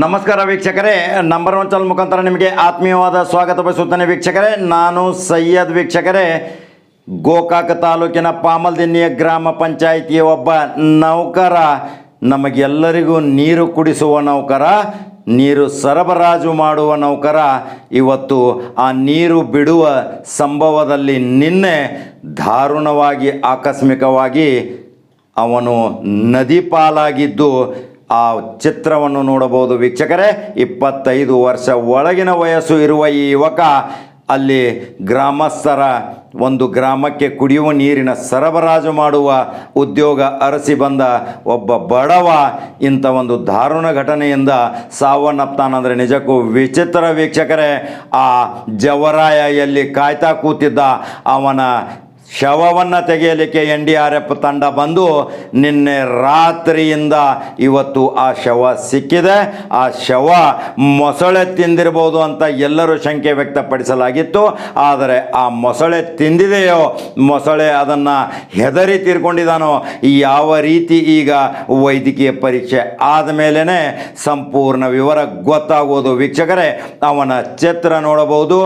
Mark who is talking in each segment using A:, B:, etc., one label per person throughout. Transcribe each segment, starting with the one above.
A: ನಮಸ್ಕಾರ ವೀಕ್ಷಕರೇ number one channel ಮುಖಾಂತರ ನಿಮಗೆ ಆತ್ಮೀಯವಾದ ಸ್ವಾಗತ ಬಯಸುತ್ತೇನೆ ವೀಕ್ಷಕರೇ. ನಾನು ಸಯ್ಯದ್ ವೀಕ್ಷಕರೇ, ಗೋಕಾಕ ತಾಲೂಕಿನ ಪಾಮಲ್ದಿನ್ನಿಯ ಗ್ರಾಮ ಪಂಚಾಯಿತಿಯ ಒಬ್ಬ ನೌಕರ. ನಮಗೆಲ್ಲರಿಗೂ ನೀರು ಕುಡಿಸುವ ನೌಕರ, ನೀರು ಸರಬರಾಜು ಮಾಡುವ ನೌಕರ. ಇವತ್ತು ಆ ನೀರು ಬಿಡುವ ಸಂಭವದಲ್ಲಿ ನಿನ್ನೆ ದಾರುಣವಾಗಿ, ಆಕಸ್ಮಿಕವಾಗಿ ಅವನು ನದಿ ಪಾಲಾಗಿದ್ದು ಆ ಚಿತ್ರವನ್ನು ನೋಡಬಹುದು ವೀಕ್ಷಕರೇ. ಇಪ್ಪತ್ತೈದು ವರ್ಷ ಒಳಗಿನ ವಯಸ್ಸು ಇರುವ ಈ ಯುವಕ ಅಲ್ಲಿ ಗ್ರಾಮಸ್ಥರ ಒಂದು ಗ್ರಾಮಕ್ಕೆ ಕುಡಿಯುವ ನೀರಿನ ಸರಬರಾಜು ಮಾಡುವ ಉದ್ಯೋಗ ಅರಸಿ ಬಂದ ಒಬ್ಬ ಬಡವ ಇಂಥ ಒಂದು ದಾರುಣ ಘಟನೆಯಿಂದ ಸಾವನ್ನಪ್ತಾನಂದರೆ ನಿಜಕ್ಕೂ ವಿಚಿತ್ರ ವೀಕ್ಷಕರೇ. ಆ ಜವರಾಯ ಎಲ್ಲಿ ಕಾಯ್ತಾ ಕೂತಿದ್ದ ಅವನ ಶವವನ್ನು ತೆಗೆಯಲಿಕ್ಕೆ ಎನ್ ಡಿ ಆರ್ ಎಫ್ ತಂಡ ಬಂದು ನಿನ್ನೆ ರಾತ್ರಿಯಿಂದ ಇವತ್ತು ಆ ಶವ ಸಿಕ್ಕಿದೆ. ಆ ಶವ ಮೊಸಳೆ ತಿಂದಿರ್ಬೋದು ಅಂತ ಎಲ್ಲರೂ ಶಂಕೆ ವ್ಯಕ್ತಪಡಿಸಲಾಗಿತ್ತು. ಆದರೆ ಆ ಮೊಸಳೆ ತಿಂದಿದೆಯೋ, ಮೊಸಳೆ ಅದನ್ನು ಹೆದರಿ ತೀರ್ಕೊಂಡಿದ್ದಾನೋ, ಯಾವ ರೀತಿ ಈಗ ವೈದ್ಯಕೀಯ ಪರೀಕ್ಷೆ ಆದಮೇಲೆ ಸಂಪೂರ್ಣ ವಿವರ ಗೊತ್ತಾಗೋದು ವೀಕ್ಷಕರೇ, ಅವನ ಚಿತ್ರ ನೋಡಬಹುದು.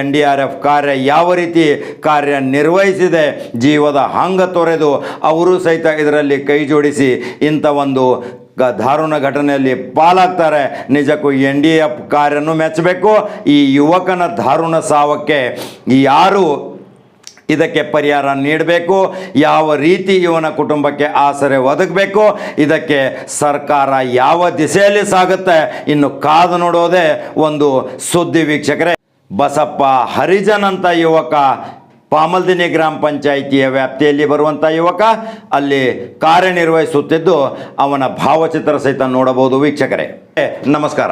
A: ಎನ್ ಡಿ ಆರ್ ಎಫ್ ಕಾರ್ಯ ಯಾವ ರೀತಿ ಕಾರ್ಯ ನಿರ್ವಹಿಸಿದೆ, ಜೀವದ ಹಂಗ ತೊರೆದು ಅವರು ಸಹಿತ ಇದರಲ್ಲಿ ಕೈ ಜೋಡಿಸಿ ಇಂಥ ಒಂದು ಗ ದಾರುಣ ಘಟನೆಯಲ್ಲಿ ಪಾಲಾಗ್ತಾರೆ. ನಿಜಕ್ಕೂ ಎನ್ ಡಿ ಎಫ್ ಕಾರ್ಯನು ಮೆಚ್ಚಬೇಕು. ಈ ಯುವಕನ ದಾರುಣ ಸಾವಕ್ಕೆ ಯಾರು ಇದಕ್ಕೆ ಪರಿಹಾರ ನೀಡಬೇಕು? ಯಾವ ರೀತಿ ಇವನ ಕುಟುಂಬಕ್ಕೆ ಆಸರೆ ಒದಗಬೇಕು? ಇದಕ್ಕೆ ಸರ್ಕಾರ ಯಾವ ದಿಸೆಯಲ್ಲಿ ಸಾಗುತ್ತೆ? ಇನ್ನು ಕಾದು ನೋಡೋದೇ ಒಂದು ಸುದ್ದಿ ವೀಕ್ಷಕರೇ. ಬಸಪ್ಪ ಹರಿಜನ್ ಅಂತ ಯುವಕ ಪಾಮಲ್ದಿನಿ ಗ್ರಾಮ ಪಂಚಾಯಿತಿಯ ವ್ಯಾಪ್ತಿಯಲ್ಲಿ ಬರುವಂಥ ಯುವಕ. ಅಲ್ಲಿ ಕಾರ್ಯನಿರ್ವಹಿಸುತ್ತಿದ್ದು ಅವನ ಭಾವಚಿತ್ರ ಸಹಿತ ನೋಡಬಹುದು ವೀಕ್ಷಕರೇ. ನಮಸ್ಕಾರ.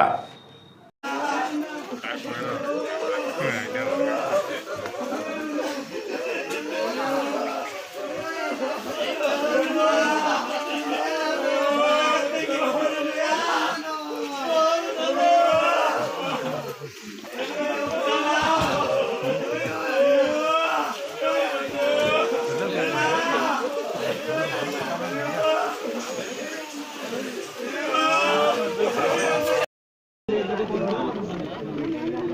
A: tudo.